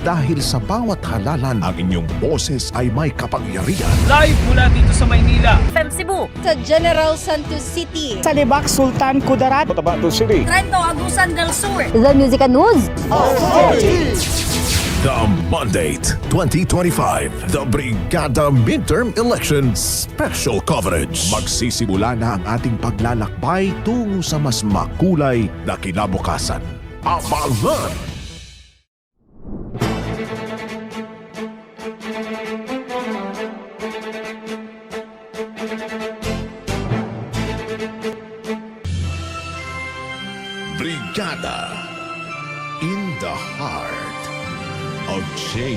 Dahil sa bawat halalan, ang inyong boses ay may kapangyarihan. Live mula dito sa Maynila. FM Cebu. sa General Santos City. sa Libak Sultan Kudarat. Trento Agusan del Sur. The Music and News. The Mandate 2025, the Brigada Midterm Election Special Coverage. Magsisimula na ang ating paglalakbay tungo sa mas makulay na kinabukasan. Abangan!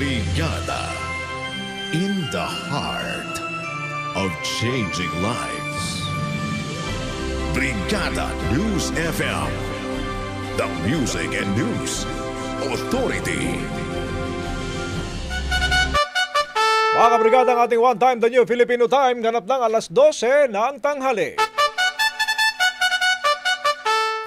Brigada in the heart of changing lives. Brigada News FM, the music and news authority. Mga kabrigada ang ating One Time The New Filipino Time ganap ng alas 12 ng tanghali.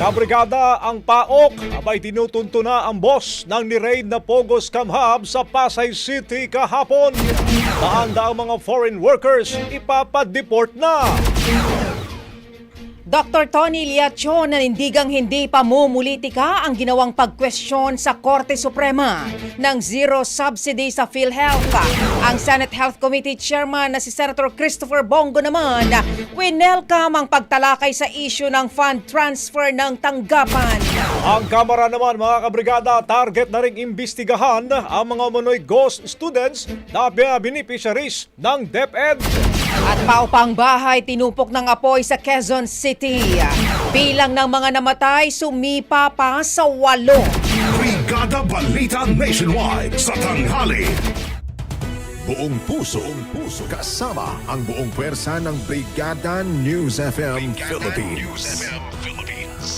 Kabrigada ang PAOK abay tinutunto na ang boss ng ni-raid na Pogos Camhab sa Pasay City kahapon. Daan-daang mga foreign workers ipapadeport na. Dr. Tony Liacho nanindigang hindi pamumulitika ang ginawang pagkwestiyon sa Korte Suprema ng zero subsidy sa PhilHealth. Ang Senate Health Committee Chairman na si Senator Christopher Bongo naman, winelcome ang pagtalakay sa issue ng fund transfer ng tanggapan. Ang Kamara naman mga kabrigada target na ring imbestigahan ang mga umano'y ghost students na beneficiaries ng DepEd. At paupang bahay tinupok ng apoy sa Quezon City. Bilang ng mga namatay sumipa pa sa walo. Brigada Balita Nationwide. Sa tanghali. Buong puso, buong puso, kasama ang buong pwersa ng Brigada News FM Philippines.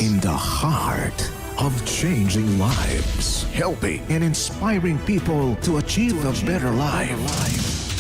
In the heart of changing lives, helping and inspiring people to achieve a better life.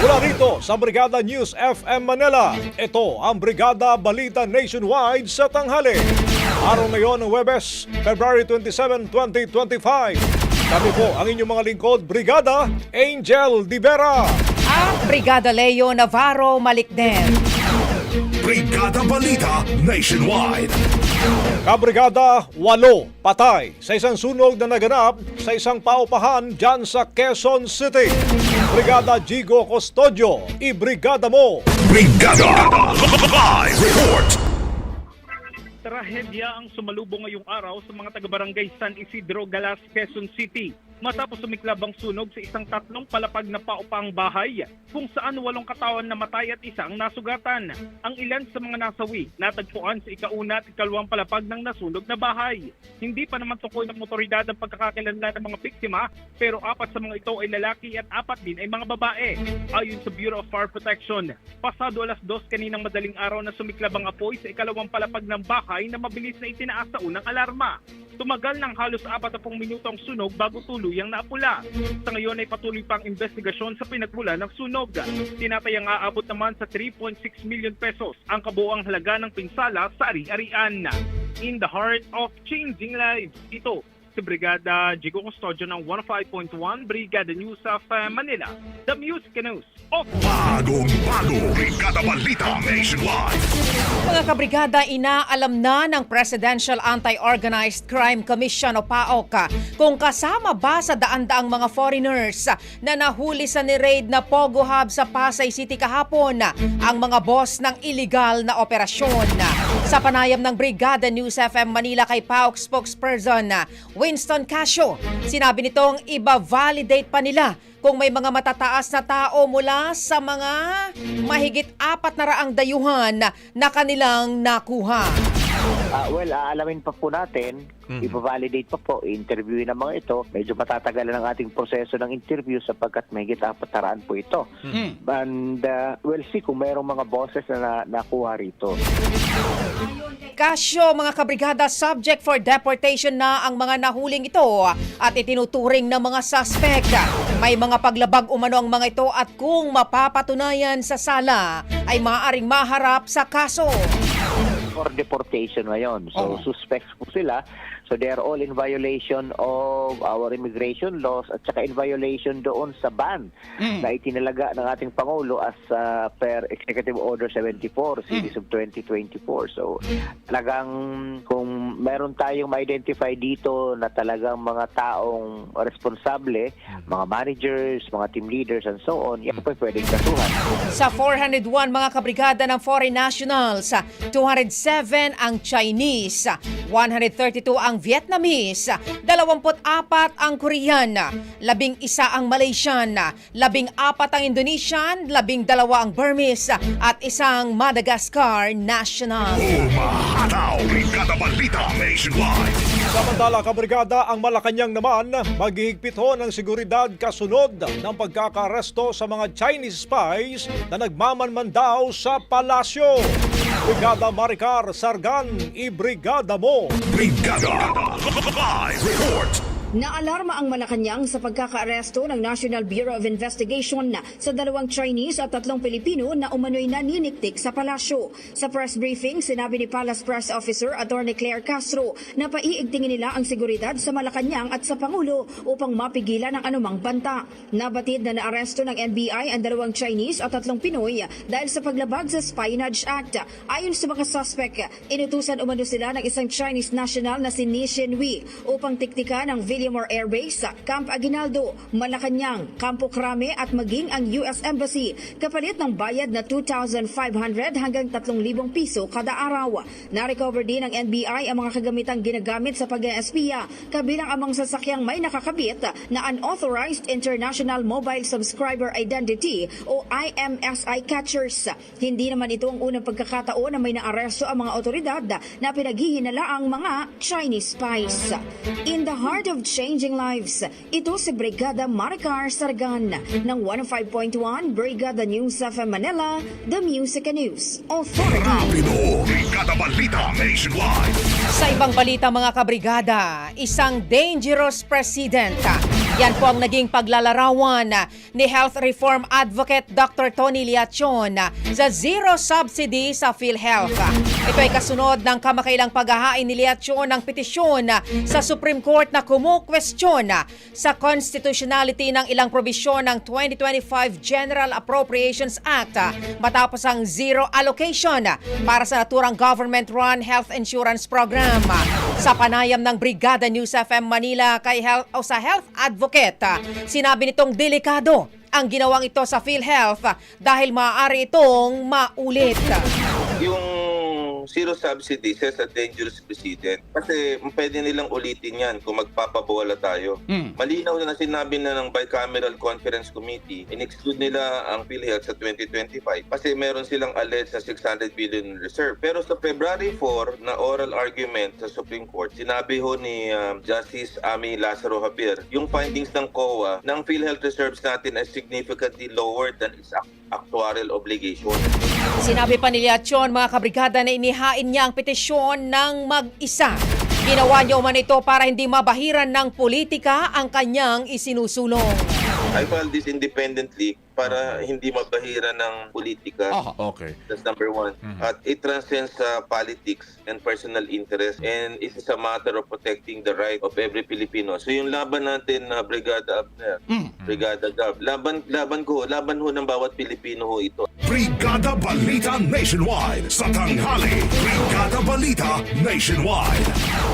Mula rito sa Brigada News FM Manila, ito ang Brigada Balita Nationwide sa tanghali. Araw ngayon ng Webes, February 27, 2025. Kami po ang inyong mga lingkod, Brigada Angel Divera. At Brigada Leo Navarro Malikden. Brigada Balita Nationwide. Kabrigada, walo patay sa isang sunog na naganap sa isang paupahan dyan sa Quezon City. Brigada Gigo Custodio, ibrigada mo! Brigada Live Report. Trahedya ang sumalubong ngayong araw sa mga taga-barangay San Isidro, Galas, Quezon City matapos sumiklab ang sunog sa isang tatlong palapag na paupang bahay kung saan walong katawan namatay at isang nasugatan. Ang ilan sa mga nasawi natagpuan sa ikauna at ikalawang palapag ng nasunog na bahay. Hindi pa naman tukoy ng motoridad ang pagkakakilanlan ng mga biktima pero apat sa mga ito ay lalaki at apat din ay mga babae. Ayon sa Bureau of Fire Protection, pasado alas dos kaninang madaling araw na sumiklab ang apoy sa ikalawang palapag ng bahay na mabilis na itinaas sa unang alarma. Tumagal ng halos 40 minuto ang sunog bago tuluyang naapula. Sa ngayon ay patuloy pang investigasyon sa pinagmula ng sunog. Tinatayang aabot naman sa 3.6 million pesos ang kabuang halaga ng pinsala sa ari-arian. In the heart of changing lives, ito si Brigada Jigo Custodio ng 105.1 Brigada News of uh, Manila, The Music News of Bagong bago. Brigada Balita Nationwide. Mga kabrigada, inaalam na ng Presidential Anti-Organized Crime Commission o PAOK kung kasama ba sa daan-daang mga foreigners na nahuli sa ni-raid na Pogo Hub sa Pasay City kahapon ang mga boss ng illegal na operasyon. Sa panayam ng Brigada News FM Manila kay PAOK spokesperson Winston Casio, sinabi nitong iba-validate pa nila kung may mga matataas na tao mula sa mga mahigit apat na raang dayuhan na kanilang nakuha. Ah, well, aalamin pa po natin, i-validate pa po, i-interviewin ng mga ito. Medyo matatagalan ang ating proseso ng interview sapagkat may apat na raan po ito. And uh, we'll see kung mayroong mga bosses na, na nakuha rito. Kasyo, mga kabrigada, subject for deportation na ang mga nahuling ito at itinuturing ng mga suspect. May mga paglabag umano ang mga ito at kung mapapatunayan sa sala ay maaaring maharap sa kaso. For deportation ngayon. So, suspects po sila. So, they are all in violation of our immigration laws at saka in violation doon sa ban na itinalaga ng ating Pangulo as uh, per Executive Order 74, Series of 2024. So, talagang kung meron tayong ma-identify dito na talagang mga taong responsable, mga managers, mga team leaders, and so on, yan po pwedeng kasuhan. Sa 401 mga kabrigada ng foreign nationals, 207 ang Chinese, 132 ang Vietnamese, 24 ang Korean, 11 ang Malaysian, 14 ang Indonesian, 12 ang Burmese at isang Madagascar national. Umahataw. Brigada Balita Nationwide. Samantala, kabrigada, ang Malacanang naman, maghihigpit ho ng seguridad kasunod ng pagkakaresto sa mga Chinese spies na nagmamanman daw sa palasyo. Brigada Maricar Sargan, ibrigada mo! Brigada Live Report. Naalarma ang Malacanang sa pagkakaaresto ng National Bureau of Investigation sa dalawang Chinese at tatlong Pilipino na umano'y naniniktik sa palasyo. Sa press briefing, sinabi ni Palace Press Officer Attorney Claire Castro na paiigtingin nila ang seguridad sa Malacanang at sa Pangulo upang mapigilan ang anumang banta. Nabatid na naaresto ng NBI ang dalawang Chinese at tatlong Pinoy dahil sa paglabag sa Spionage Act. Ayon sa mga suspect, inutusan umano sila ng isang Chinese national na si Ni Shenhui upang tiktikan ang Villamor Air Base, Camp Aguinaldo, Malacanang, Campo Crame at maging ang US Embassy kapalit ng bayad na 2,500 hanggang 3,000 piso kada araw. Na-recover din ng NBI ang mga kagamitang ginagamit sa pag-espiya kabilang ang mga sasakyang may nakakabit na Unauthorized International Mobile Subscriber Identity o IMSI catchers. Hindi naman ito ang unang pagkakataon na may naaresto ang mga otoridad na pinaghihinala ang mga Chinese spies. In the heart of Changing Lives. Ito si Brigada Maricar Sargan ng 105.1 Brigada News of Manila, The Music and News Authority. Rapido, Brigada Balita Nationwide. Sa ibang balita mga kabrigada, isang dangerous president. Yan po ang naging paglalarawan ni Health Reform Advocate Dr. Tony Liachon sa zero subsidy sa PhilHealth. Ito ay kasunod ng kamakailang paghahain ni Liachon ng petisyon sa Supreme Court na kumukwestiyon sa constitutionality ng ilang probisyon ng 2025 General Appropriations Act matapos ang zero allocation para sa naturang government-run health insurance program. Sa panayam ng Brigada News FM Manila kay health, o sa health advocate, ah, sinabi nitong delikado ang ginawang ito sa PhilHealth ah, dahil maaari itong maulit. yung zero subsidy says a dangerous precedent. Kasi pwede nilang ulitin yan kung magpapabola tayo. Malinaw na sinabi na ng Bicameral Conference Committee, in-exclude nila ang PhilHealth sa 2025 kasi meron silang alleged na 600 billion reserve. Pero sa February 4 na oral argument sa Supreme Court, sinabi ho ni um, Justice Ami Lazaro Javier, yung findings ng COA ng PhilHealth reserves natin ay significantly lower than its ac- actuarial obligation. Sinabi pa ni Liachon mga kabrigada na inihain niya ang petisyon ng mag-isa. Ginawa niya man ito para hindi mabahiran ng politika ang kanyang isinusulong. I filed this independently para hindi mabahira ng politika. Okay. That's number one. At it transcends sa politics and personal interest and it is a matter of protecting the right of every Filipino. So yung laban natin na Brigada Abner, Brigada Gab, laban, laban ko, laban ho ng bawat Pilipino ho ito. Brigada Balita Nationwide. Sa tanghali, Brigada Balita Nationwide.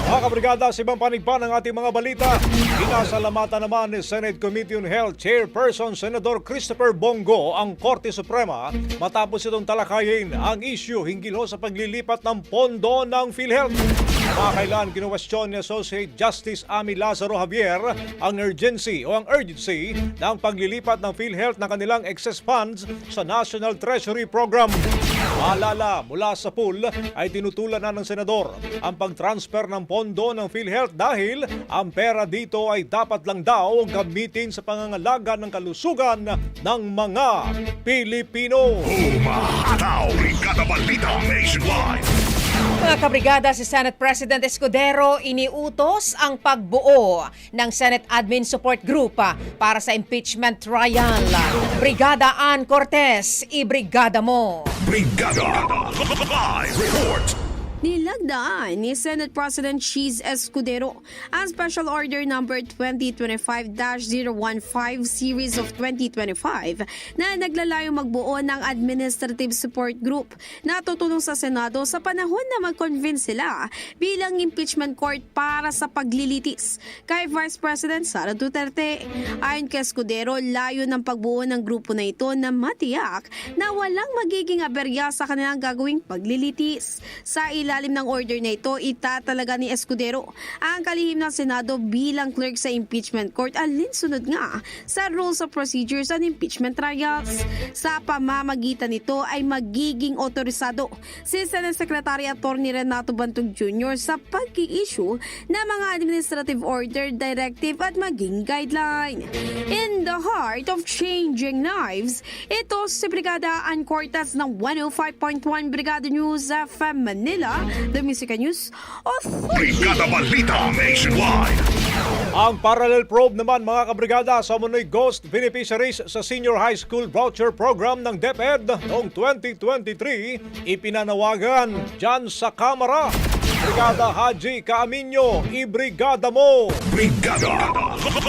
Mga kabrigada, sa ibang panig pa ng ating mga balita, inasalamatan naman ni Senate Committee on Health Chairperson Senador Christopher Bongo ang Korte Suprema matapos itong talakayin ang issue hinggil sa paglilipat ng pondo ng PhilHealth. Makakailan kinuwestiyon ni Associate Justice Ami Lazaro Javier ang urgency o ang urgency ng paglilipat ng PhilHealth ng kanilang excess funds sa National Treasury Program. Maalala, mula sa pool ay tinutulan na ng senador ang pag-transfer ng pondo ng PhilHealth dahil ang pera dito ay dapat lang daw gamitin sa pangangalaga ng kalusugan ng mga Pilipino. Umahataw, Brigada Nationwide. Mga kabrigada, si Senate President Escudero iniutos ang pagbuo ng Senate Admin Support Group ah, para sa impeachment trial. Brigada Ann Cortez, ibrigada mo. Brigada Live Report. Nilagdaan ni Senate President Cheese Escudero ang Special Order Number 2025-015 Series of 2025 na naglalayong magbuo ng Administrative Support Group na tutulong sa Senado sa panahon na mag-convince sila bilang impeachment court para sa paglilitis kay Vice President Sara Duterte. Ayon kay Escudero, layo ng pagbuo ng grupo na ito na matiyak na walang magiging aberya sa kanilang gagawing paglilitis. Sa ilalim ng order na ito, itatalaga ni Escudero ang kalihim ng Senado bilang clerk sa impeachment court alinsunod nga sa rules of procedures and impeachment trials. Sa pamamagitan nito ay magiging otorisado si Senate Secretary Attorney Renato Bantog Jr. sa pag-i-issue ng mga administrative order, directive at maging guideline. In the heart of changing lives, ito si Brigada Ann Cortez ng 105.1 Brigada News FM Manila, The Music News Authority. Brigada Balita Nationwide. Ang parallel probe naman mga kabrigada sa Munoy Ghost Beneficiaries sa Senior High School Voucher Program ng DepEd noong 2023 ipinanawagan dyan sa Kamara. Brigada Haji Kaaminyo, ibrigada mo! Brigada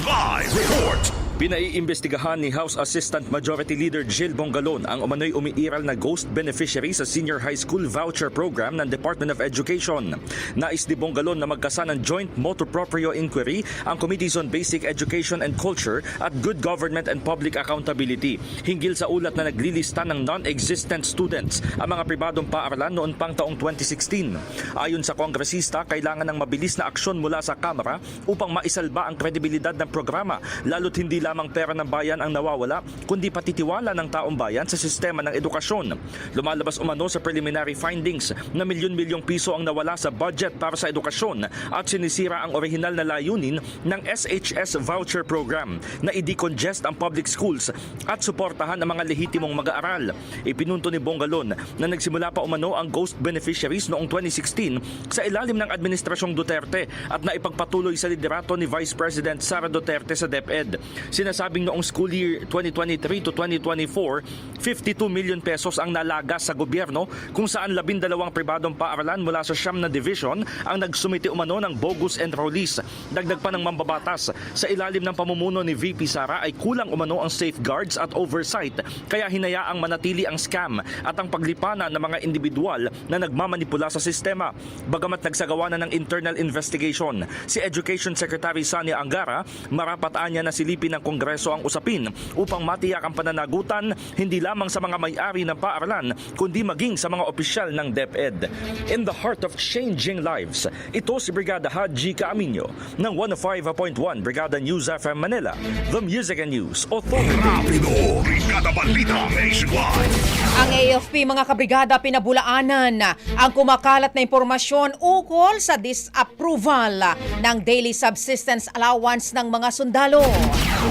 Live Report. Pinaiimbestigahan ni House Assistant Majority Leader Jill Bongalon ang umano'y umiiral na ghost beneficiary sa Senior High School Voucher Program ng Department of Education. Nais ni Bongalon na magkasa ng joint motu proprio inquiry ang Committees on Basic Education and Culture at Good Government and Public Accountability hinggil sa ulat na naglilista ng non-existent students ang mga pribadong paaralan noon pang taong 2016. Ayon sa kongresista, kailangan ng mabilis na aksyon mula sa Kamara upang maisalba ang kredibilidad ng programa lalo't hindi lamang pera ng bayan ang nawawala, kundi pati tiwala ng taong bayan sa sistema ng edukasyon. Lumalabas umano sa preliminary findings na milyon-milyong piso ang nawala sa budget para sa edukasyon at sinisira ang orihinal na layunin ng SHS voucher program na i-decongest ang public schools at suportahan ang mga lehitimong mag-aaral. Ipinunto ni Bongalon na nagsimula pa umano ang ghost beneficiaries noong 2016 sa ilalim ng Administrasyong Duterte at naipagpatuloy sa liderato ni Vice President Sara Duterte sa DepEd. Sinasabing noong school year 2023 to 2024, 52 million pesos ang nalagas sa gobyerno kung saan labindalawang pribadong paaralan mula sa siyam na division ang nagsumiti umano ng bogus enrollees. Dagdag pa ng mambabatas, sa ilalim ng pamumuno ni VP Sara ay kulang umano ang safeguards at oversight kaya hinayaang manatili ang scam at ang paglipana ng mga individual na nagmamanipula sa sistema. Bagamat nagsagawa na ng internal investigation, si Education Secretary Sani Angara marapataan niya na silipin ng Kongreso ang usapin upang matiyak ang pananagutan hindi lamang sa mga may-ari ng paaralan kundi maging sa mga opisyal ng DepEd. In the heart of changing lives, ito si Brigada Haji Caaminyo ng 105.1 Brigada News FM Manila, the Music and News Authority. Rapido, Brigada Balita Nationwide. Ang AFP mga kabrigada pinabulaanan ang kumakalat na impormasyon ukol sa disapproval ng daily subsistence allowance ng mga sundalo.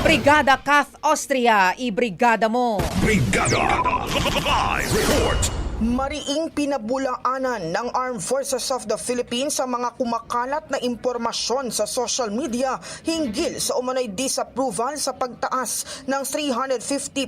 Brigada Kath Austria, i-brigada mo. Brigada Live Report. Mariing pinabulaanan ng Armed Forces of the Philippines sa mga kumakalat na impormasyon sa social media hinggil sa umano'y disapproval sa pagtaas ng 350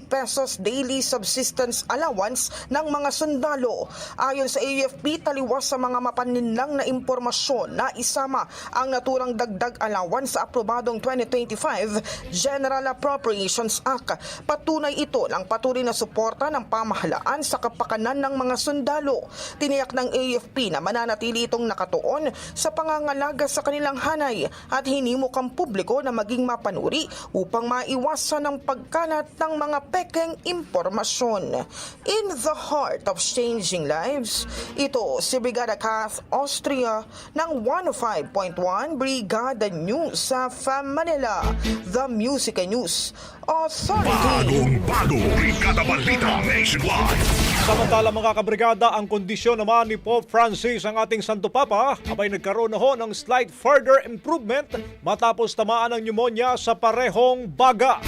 pesos daily subsistence allowance ng mga sundalo. Ayon sa AFP, taliwas sa mga mapaninlang na impormasyon na isama ang naturang dagdag allowance sa aprobadong 2025 General Appropriations Act. Patunay ito ng patuloy na suporta ng pamahalaan sa kapakanan ng mga sundalo. Tiniyak ng AFP na mananatili itong nakatuon sa pangangalaga sa kanilang hanay at hinimok ang publiko na maging mapanuri upang maiwasan ang pagkalat ng mga pekeng impormasyon. In the heart of changing lives, ito si Brigada Kath Austria ng 105.1 Brigada News sa FM Manila, The Music and News Authority. Bagong bago, Brigada Balita Nationwide. Samantala mga kabrigada, ang kondisyon naman ni Pope Francis ang ating Santo Papa abay nagkaroon na ho ng slight further improvement matapos tamaan ng pneumonia sa parehong baga.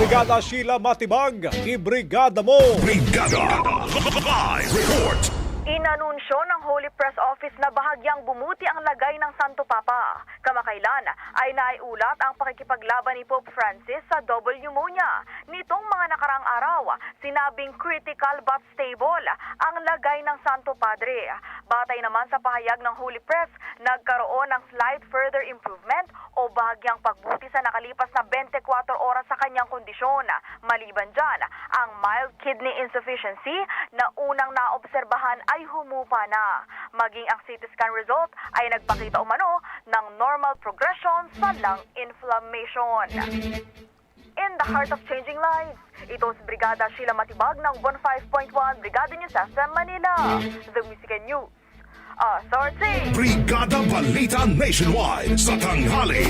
Brigada Sheila Matibag, i-brigada mo! Brigada Live Report. Inanunsyo ng Holy Press Office na bahagyang bumuti ang lagay ng Santo Papa. Kamakailan ay naiulat ang pakikipaglaban ni Pope Francis sa double pneumonia. Nitong mga nakarang araw, sinabing critical but stable ang lagay ng Santo Padre. Batay naman sa pahayag ng Holy Press, nagkaroon ng slight further improvement o bahagyang pagbuti sa nakalipas na 24 oras sa kanyang kondisyon. Maliban dyan, ang mild kidney insufficiency na unang naobserbahan ay humupa na. Maging ang CT scan result ay nagpakita umano ng normal progression sa lung inflammation. In the heart of changing lives, ito si Brigada Sheila Matibag ng 15.1 Brigada News FM Manila, The Music and News Authority. Brigada Balita Nationwide sa tanghali.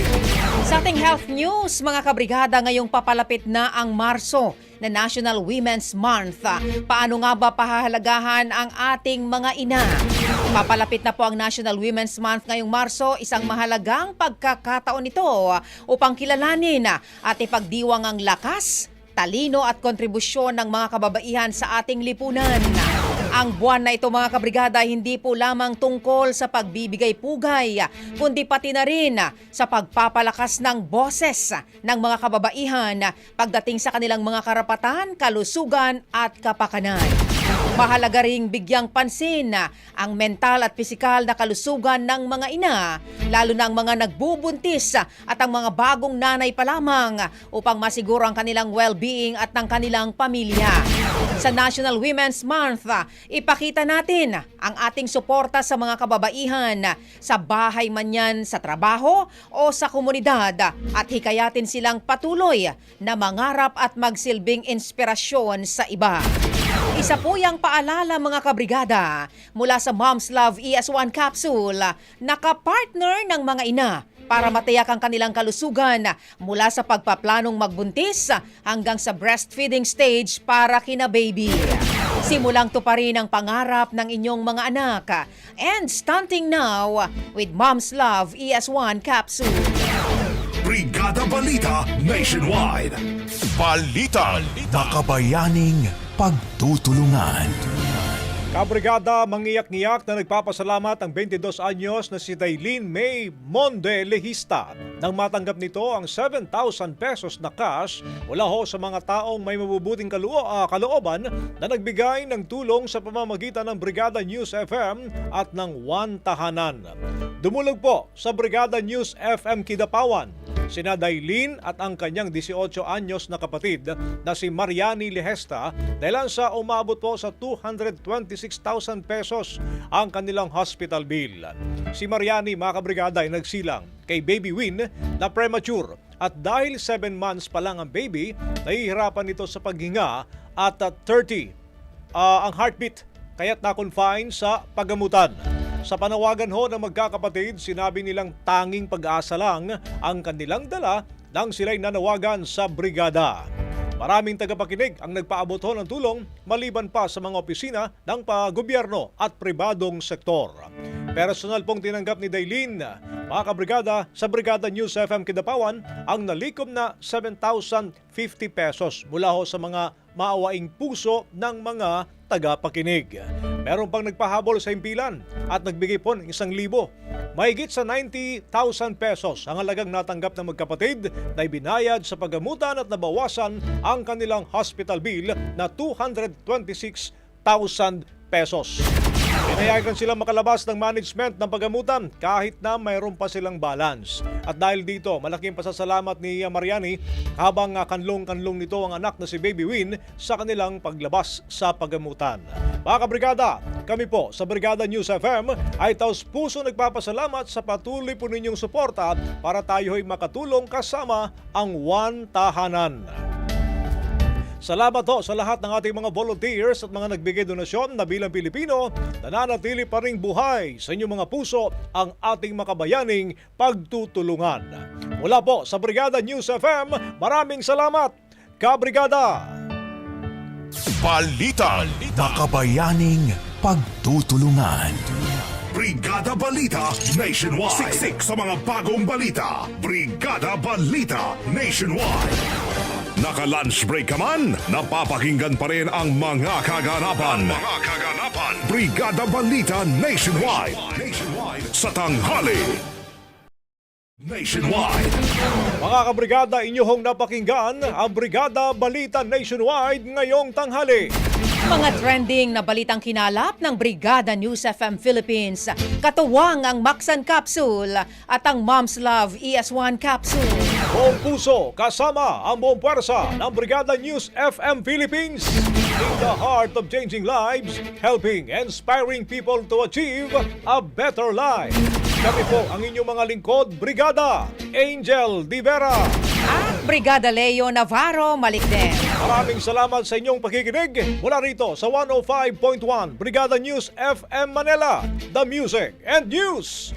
Sa ating health news, mga kabrigada, ngayong papalapit na ang Marso na National Women's Month. Paano nga ba pahahalagahan ang ating mga ina? Papalapit na po ang National Women's Month ngayong Marso, isang mahalagang pagkakataon ito upang kilalanin at ipagdiwang ang lakas, talino at kontribusyon ng mga kababaihan sa ating lipunan. Ang buwan na ito mga kabrigada hindi po lamang tungkol sa pagbibigay pugay, kundi pati na rin sa pagpapalakas ng boses ng mga kababaihan pagdating sa kanilang mga karapatan, kalusugan at kapakanan. Mahalaga ring bigyang pansin ang mental at pisikal na kalusugan ng mga ina, lalo na ang mga nagbubuntis at ang mga bagong nanay pa lamang upang masiguro ang kanilang well-being at ng kanilang pamilya. Sa National Women's Month, ipakita natin ang ating suporta sa mga kababaihan sa bahay man yan sa trabaho o sa komunidad at hikayatin silang patuloy na mangarap at magsilbing inspirasyon sa iba. Isa po yung paalala mga kabrigada mula sa Mom's Love ES1 Capsule, nakapartner ng mga ina para matiyak ang kanilang kalusugan mula sa pagpaplanong magbuntis hanggang sa breastfeeding stage para kina baby. Simulang tuparin ang pangarap ng inyong mga anak. And stunting now with Mom's Love ES1 capsule. Brigada Balita Nationwide. Balita. Makabayaning pagtutulungan. Kabrigada, mangiyak-ngiyak na nagpapasalamat ang 22 anyos na si Dailin May Monde Lehista nang matanggap nito ang 7,000 pesos na cash mula ho sa mga taong may mabubuting kaloo, ah, kalooban na nagbigay ng tulong sa pamamagitan ng Brigada News FM at ng One Tahanan. Dumulog po sa Brigada News FM Kidapawan sina Dailin at ang kanyang 18 anyos na kapatid na si Mariani Lehesta dahil sa umabot po sa 226,000 pesos ang kanilang hospital bill. Si Mariani mga kabrigada ay nagsilang kay Baby Win na premature at dahil 7 months pa lang ang baby, nahihirapan ito sa paghinga at uh, 30 ah, ang heartbeat kaya't na-confine sa pagamutan. Sa panawagan ho ng magkakapatid, sinabi nilang tanging pag-asa lang ang kanilang dala nang sila'y nanawagan sa brigada. Maraming tagapakinig ang nagpaabot ho ng tulong maliban pa sa mga opisina ng pagobyerno at pribadong sektor. Personal pong tinanggap ni Dailin, mga kabrigada, sa Brigada News FM Kidapawan ang nalikom na 7,050 pesos mula ho sa mga maawaing puso ng mga tagapakinig. Meron pang nagpahabol sa impilan at nagbigay po ng isang libo. Mahigit sa 90,000 pesos ang halagang natanggap ng magkapatid na ibinayad sa pagamutan at nabawasan ang kanilang hospital bill na 226,000 pesos. Pinayagan sila makalabas ng management ng pagamutan kahit na mayroon pa silang balance. At dahil dito, malaking pasasalamat ni Mariani habang kanlong-kanlong nito ang anak na si Baby Win sa kanilang paglabas sa pagamutan. Mga kabrigada, kami po sa Brigada News FM ay taos puso nagpapasalamat sa patuloy po ninyong suporta para tayo ay makatulong kasama ang One Tahanan. Salamat ho sa lahat ng ating mga volunteers at mga nagbigay donasyon na bilang Pilipino, nananatili pa rin buhay sa inyong mga puso ang ating makabayaning pagtutulungan. Mula po sa Brigada News FM, maraming salamat, Kabrigada! Balita. Makabayaning pagtutulungan. Brigada Balita Nationwide. Siksik sa mga bagong balita. Brigada Balita Nationwide. Naka-lunch break ka man, napapakinggan pa rin ang mga kaganapan. mga kaganapan. Brigada Balita Nationwide. Nationwide. Sa tanghali. Nationwide. Mga kabrigada, inyong napakinggan ang Brigada Balita Nationwide ngayong tanghali. Mga trending na balitang kinalap ng Brigada News FM Philippines. Katuwang ang Maxan Capsule at ang Mom's Love ES1 Capsule. Buong puso kasama ang buong pwersa ng Brigada News FM Philippines. In the heart of changing lives, helping and inspiring people to achieve a better life. Kami po ang inyong mga lingkod, Brigada Angel Divera. At Brigada Leo Navarro Malikden. Maraming salamat sa inyong pakikinig mula rito sa 105.1 Brigada News FM Manila, The Music and News